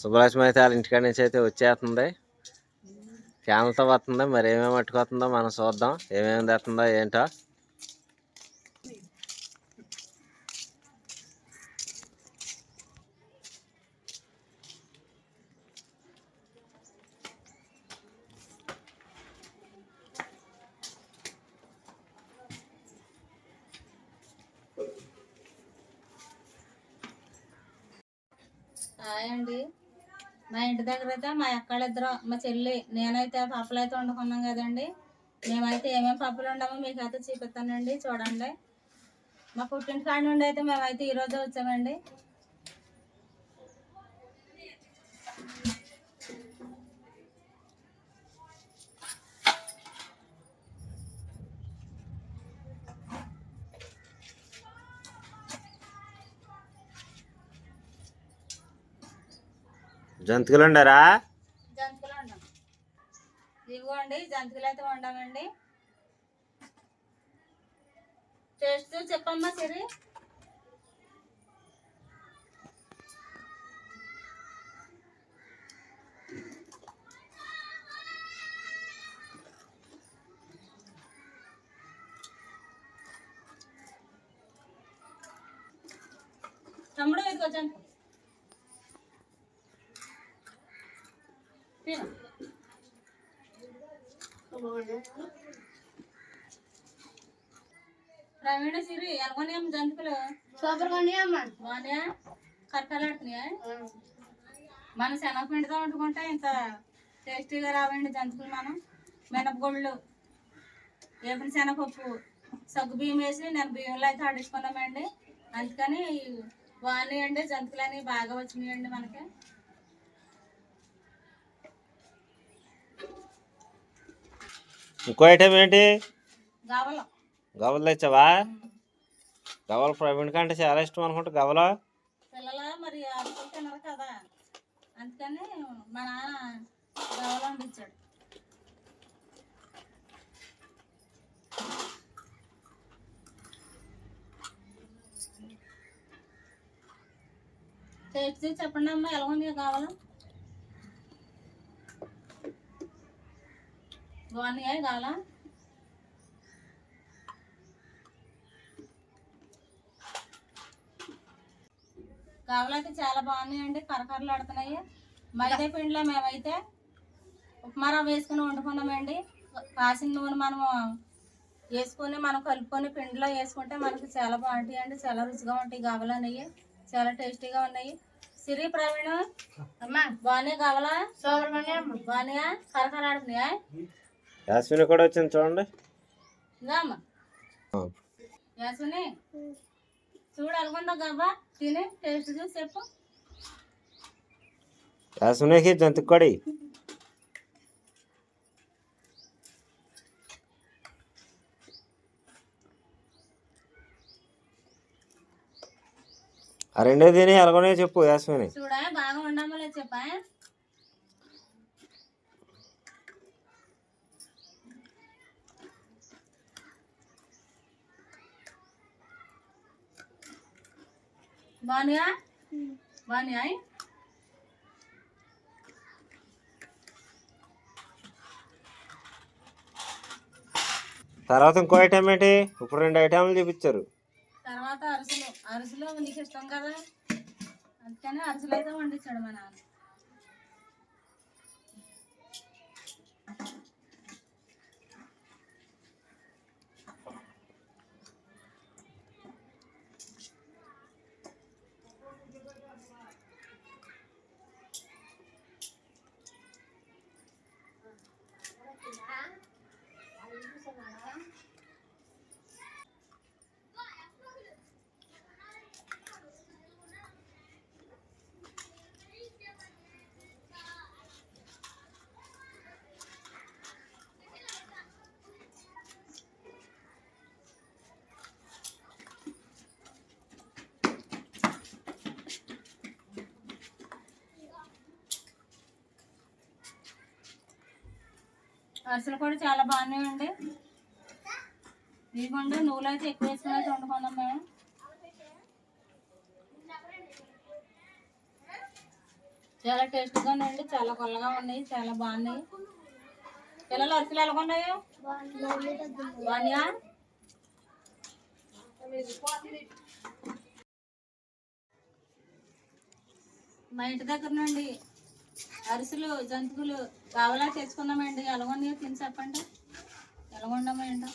సుబ్బలక్ష్మి అయితే వాళ్ళ ఇంటికాడ నుంచి అయితే వచ్చేస్తుంది. క్యాన్లతో వస్తుంది మరి ఏమేమి పట్టుకొస్తుందో మనం చూద్దాం. ఏమేమి తెస్తుందో ఏంటో. అండి మా ఇంటి దగ్గర అయితే మా అక్కడిద్దరు మా చెల్లి నేనైతే పప్పులు అయితే వండుకున్నాం కదండి. మేమైతే ఏమేమి పప్పులు ఉండమో మీకు అయితే చూపిస్తానండి చూడండి. మా పుట్టిన కాడి నుండి అయితే మేమైతే ఈరోజే వచ్చామండి. జంతికలు ఉండరా జంతికలు వండాం ఇదిగోండి జంతికలు అయితే వండామండి టేస్ట్ చెప్పమ్మా సరే. తమ్ముడు ఇదిగో జంతిక. తిను. ప్రవీణ సిరి ఎలాగొనియమ్మ జంతుకులు. సూపర్గా అమ్మా? కరకలాడుతున్నాయా మన శనగపిండితో వండుకుంటే ఇంత టేస్టీగా రావండి జంతుకులు మనం. మినపగుళ్ళు వేపిన శనగపప్పు సగ్గు బియ్యం వేసి నేను బియ్యంలో అయితే ఆడించుకున్నామండి. అందుకని బాగున్నాయండి జంతుకులు అనేవి బాగా వచ్చినాయండి మనకి. ఇంకో ఐటమ్ ఏంటి? గవలం తెచ్చావా? గవలు ప్రవీణ్ కంటే చాలా ఇష్టం అనుకుంటా. గవలు చెప్పండి అమ్మా ఎలా ఉంది కావాలా బాగున్నాయా కావాలా కావాలైతే చాలా బాగున్నాయండి కరకరలు ఆడుతున్నాయి. మైదా పిండిలో మేమైతే ఉప్మా రవ్వ వేసుకుని వండుకున్నామండి. కాసిన నూనె మనము వేసుకొని మనం కలుపుకొని పిండిలో వేసుకుంటే మనకి చాలా బాగుంటాయండి చాలా రుచిగా ఉంటాయి గావలు అనేవి చాలా టేస్టీగా ఉన్నాయి. సిరి ప్రవీణ్ అమ్మా. బాగున్నాయి కావాలా సూపర్ యాస్మిని కూడా వచ్చింది చూడండి. యాసుని చూడు గబ్బా తిని టేస్ట్ చూసి చెప్పు. యాస్మినికి జంతుకు కొడి ఆ రెండో తిని ఎలాగోనే చెప్పు యాస్మిని. చూడా బాగా ఉండమో లేదు చెప్పా బాగున్నాయా బాగున్నాయా తర్వాత ఇంకో ఐటమ్ ఏంటి? ఇప్పుడు రెండు ఐటమ్లు చూపించారు. తర్వాత అరిసెలు. అరిసెలు నీకు ఇష్టం కదా? అందుకని అరిసెలు అయితే వండించాడు మా నాన్న. అరిసెలు కూడా చాలా బాగున్నాయండి ఇదిగోండి నువ్వులు అయితే ఎక్కువ వేసుకుని అయితే వండుకుందాం మేడం చాలా టేస్ట్గా ఉన్నాయండి చాలా కొల్లగా ఉన్నాయి చాలా బాగున్నాయి. పిల్లలు అరిసెలు ఎలా ఉన్నాయో బాగున్నాయా మా ఇంటి దగ్గర నుండి అరిసెలు జంతువులు కావాలా తెచ్చుకున్నామండి ఎలాగొన్నాయో తిని చెప్పండి. ఎలాగొండమా ఏంటో?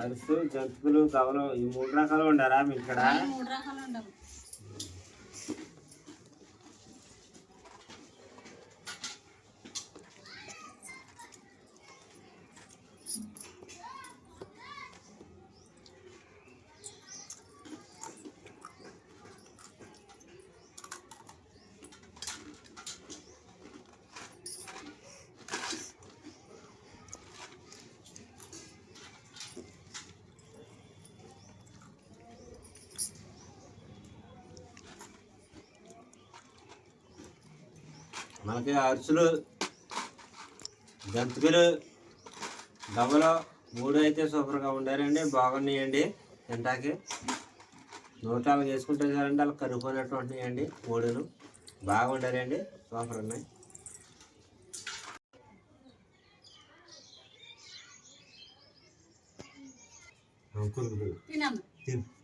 అరుసు జంతువులు కవలం ఈ మూడు రకాలు ఉండారా మీ ఇక్కడ? మూడు రకాలు ఉండవు. మనకి అరుసులు జంతువులు డబ్బలు మూడు అయితే సూపర్గా ఉండారండి బాగున్నాయండి తింటాకి నూటాలు వేసుకుంటే చాలండి అలా కరిగిపోయినట్టు ఉంటున్నాయండి మూడును బాగా ఉండారండి సూపర్ ఉన్నాయి. తినమ్మా.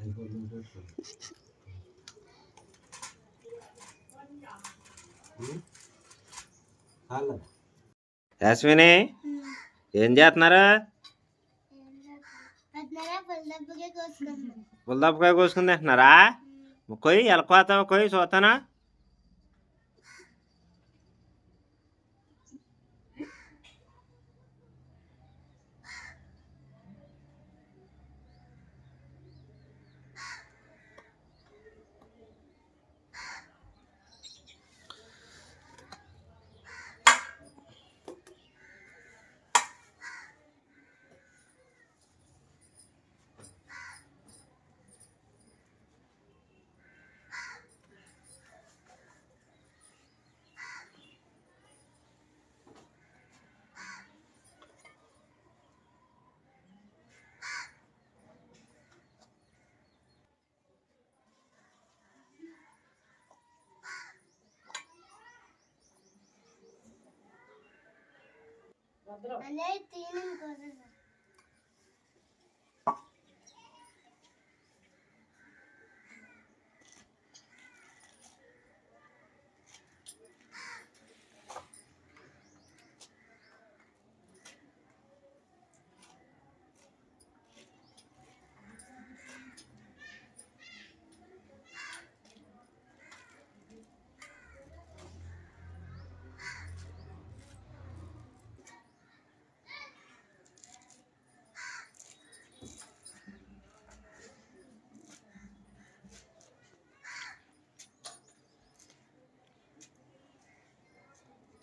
యాస్మిని ఏం చేస్తున్నారు? పుల్లదప్పకాయ కోసుకుని తింటున్నారా? కొయ్యి ఎలా కోతావు కొయ్యి చూస్తానా? Anne ettiğinin gözü.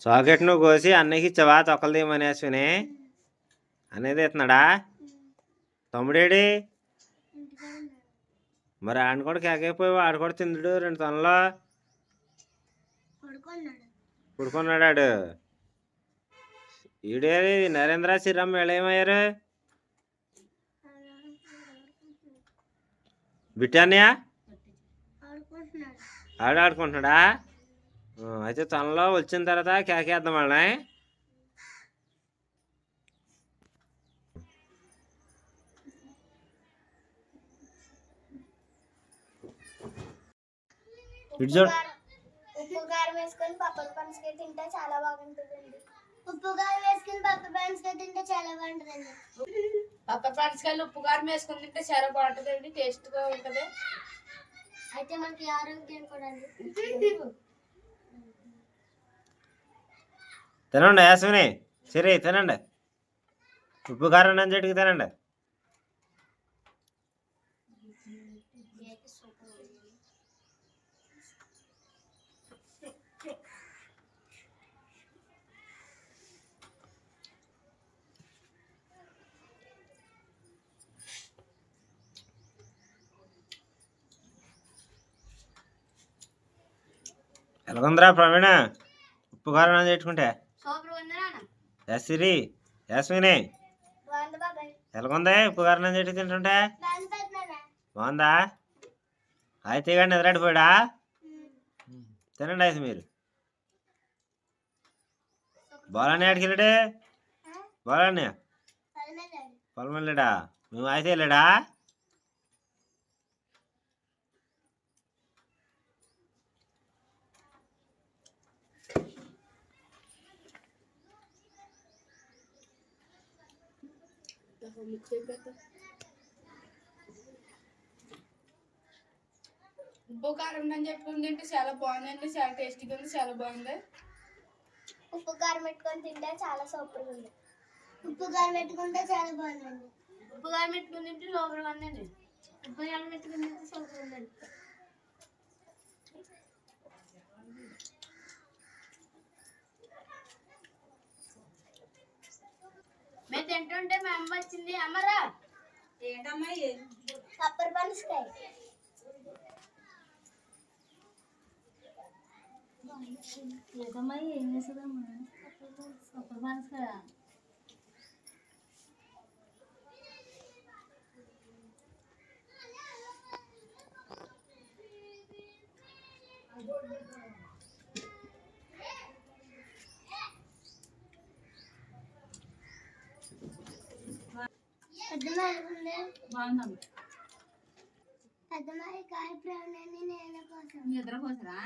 సాకెట్ నువ్వు కోసి అన్నకి ఇచ్చావా తొక్కలు అనేది ఇస్తున్నాడా? తమ్ముడేడి? మరి ఆడ కూడా కేకైపోయావు ఆడ కూడా తిందుడు రెండు తనలో? పుడుకున్నాడాడు ఆడు ఈడేది నరేంద్ర శ్రీరామ్ వీళ్ళేమయ్యారు బిట్టానియా ఆడు ఆడుకుంటున్నాడా? అయితే తనలో వచ్చిన తర్వాత కేకేద్దాం ఇటు చూడు. ఉప్పు కారం వేసుకొని పప్పుల పనసకాయ తింటే చాలా బాగుంటుందండి. ఉప్పు కారం వేసుకొని పప్పు పనసకాయ తింటే చాలా బాగుంటుందండి. పక్క పనసకాయలు ఉప్పు కారం వేసుకుని తింటే చాలా బాగుంటుందండి టేస్ట్గా ఉంటుంది. అయితే మనకి ఆరోగ్యం కూడా అండి. తినండి యాసమిని సరే తినండి. ఉప్పు కారం నంజటికి తినండి. ఎలాగుందిరా ప్రవీణ? ఉప్పు కారం నంజెట్టుకుంటే బాగుంది బాబాయ్. ఎలాగుంది? ఉప్పు కారం నంజెట్టు తింటుంటే? బాగుంది అయితే కానీ నిద్రాడిపోయాడా తినండి అయితే మీరు. బాలని ఆడికి వెళ్ళాడే? బాలని పొలం వెళ్ళాడా? మేము అయితే వెళ్ళాడా ఉప్పు కారం అని చెప్పుకుని తింటే చాలా బాగుందండి. చాలా టేస్టీగా ఉంది చాలా బాగుంది. ఉప్పు కారం పెట్టుకొని తింటే చాలా సూపర్గా ఉంది. ఉప్పు కారం పెట్టుకుంటే చాలా బాగుందండి. ఉప్పు కారం పెట్టుకుని తింటే సూపర్గా ఉందండి ఉప్పు కారం పెట్టుకుని తింటే సూపర్ ఉందండి మేము తింటుంటే మా అమ్మ వచ్చింది. అమ్మరా ఏంటమ్మా పప్పర్ పనసకాయ. ఏదమ్మా ఏం చేస్తుందమ్మా? సూపర్ బాన్స్ పెద్దమాయి కాయ ప్రాణాన్ని నేను కోసం నిద్రపోసరా